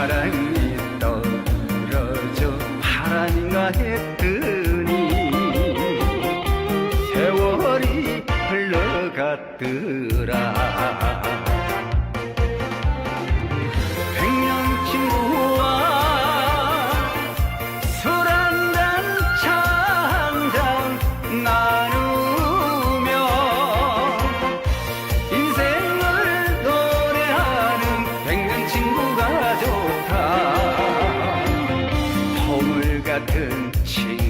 yaren 같은 시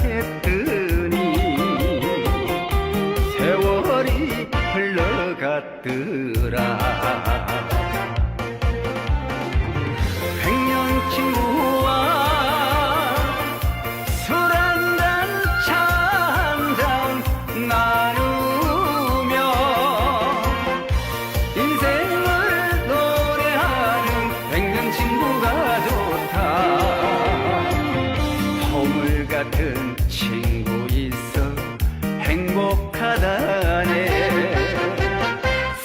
했더니 세월이 흘러갔더라.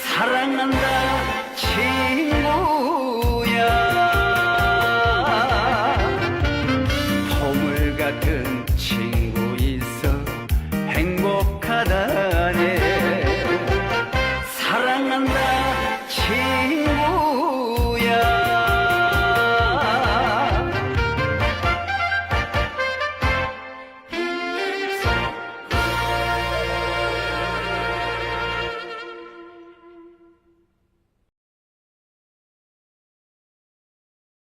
사랑한다 친구야. 보물 같은 친구 있어 행복하다네. 사랑한다